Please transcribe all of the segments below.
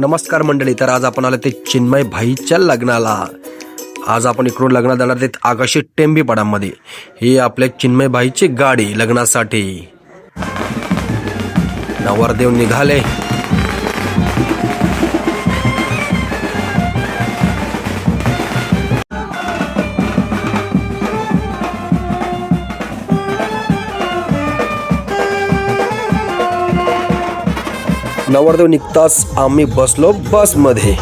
नमस्कार मंडळी तर आज आपण आलो ते चिन्मय भाईच्या लग्नाला. आज आपण इकडून लग्नात जाणार ते आकाशी टेंबीपाडामध्ये. ही आपल्या चिन्मय भाईची गाडी लग्नासाठी. नवरदेव निघाले. नवरदेव निघताच आम्ही बसलो बसमध्ये.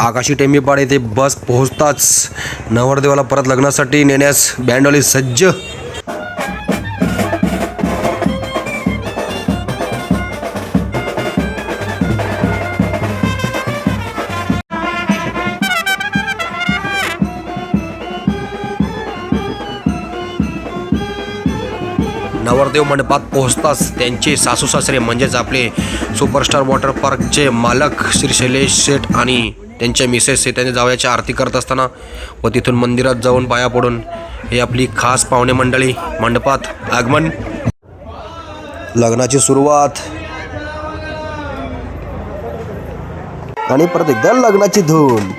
आकाशी टेंबीपाड येथे बस पोहोचताच नवरदेवाला परत लग्नासाठी नेण्यास बँडवाली सज्ज नवरदेव मंडपात पोहोचताच त्यांचे सासू सासरे म्हणजेच आपले सुपरस्टार वॉटर पार्कचे मालक श्री शैलेश शेठ आणि त्यांच्या मिसेस हे त्यांच्या जावयाची आरती करत असताना व तिथून मंदिरात जाऊन पाया पडून हे आपली खास पाहुणे मंडळी मंडपात आगमन. लग्नाची सुरुवात. आणि परत एकदा लग्नाची धूम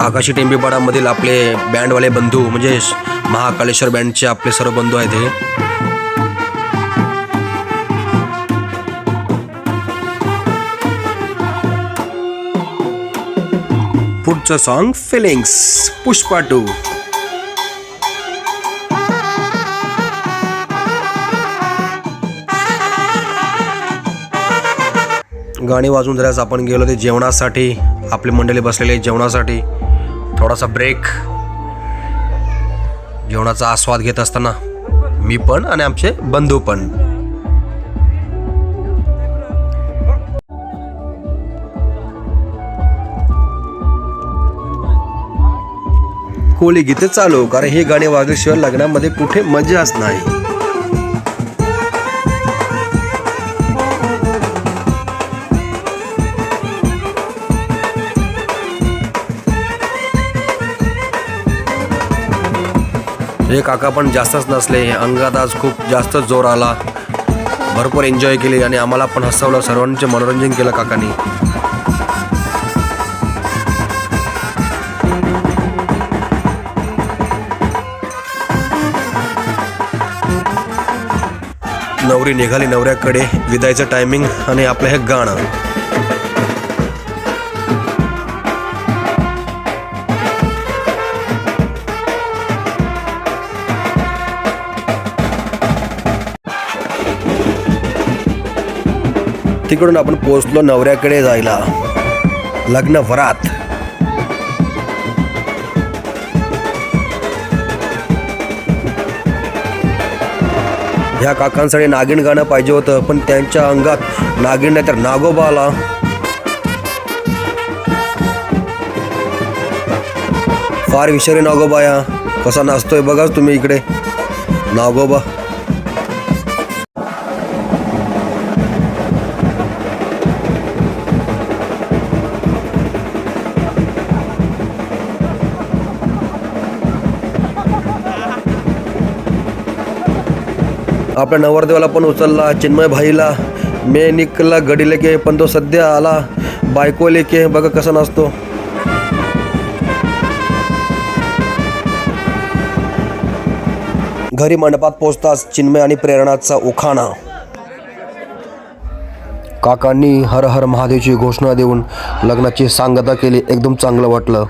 आकाशी टेंबीपाडामधील आपले बँडवाले बंधू म्हणजे महाकालेश्वर बँडचे आपले सर्व बंधू आहेत हे. पुढचं सॉन्ग फिलिंग्स पुष्पा टू गाणी वाजून झाल्यास आपण गेलो ते जेवणासाठी आपली मंडळी बसलेले जेवणासाठी. थोडासा ब्रेक जेवणाचा आस्वाद घेत असताना मी पण आणि आमचे बंधू पण. कोळी गीते चालू हो, कारण हे गाणे वाजल्याशिवाय लग्नामध्ये कुठे मजाच नाही. हे काका पण जास्तच नसले. अंगात आज खूप जास्त जोर आला. भरपूर एन्जॉय केले आणि आम्हाला पण हसवलं. सर्वांचे मनोरंजन केलं काकांनी. नवरी निघाली नवऱ्याकडे. विदायचं टायमिंग आणि आपलं हे गाणं. तिकडून आपण पोहोचलो नवऱ्याकडे जायला. लग्न वरात. ह्या काकांसाठी नागिण गाणं पाहिजे होतं पण त्यांच्या अंगात नागिण नाही तर नागोबा आला. फार विषारी नागोबा या. कसा नाचतोय बघाच तुम्ही इकडे. नागोबा. आपल्या नवरदेवाला पण उचलला चिन्मय भाईला मे निकला गडी लेके पण तो सध्या आला बायको लेके बघा कसा नाचतो. घरी मंडपात पोचताच चिन्मय आणि प्रेरणाचा उखाणा. काकांनी हर हर महादेवची घोषणा देऊन लग्नाची सांगता केली एकदम चांगलं वाटलं.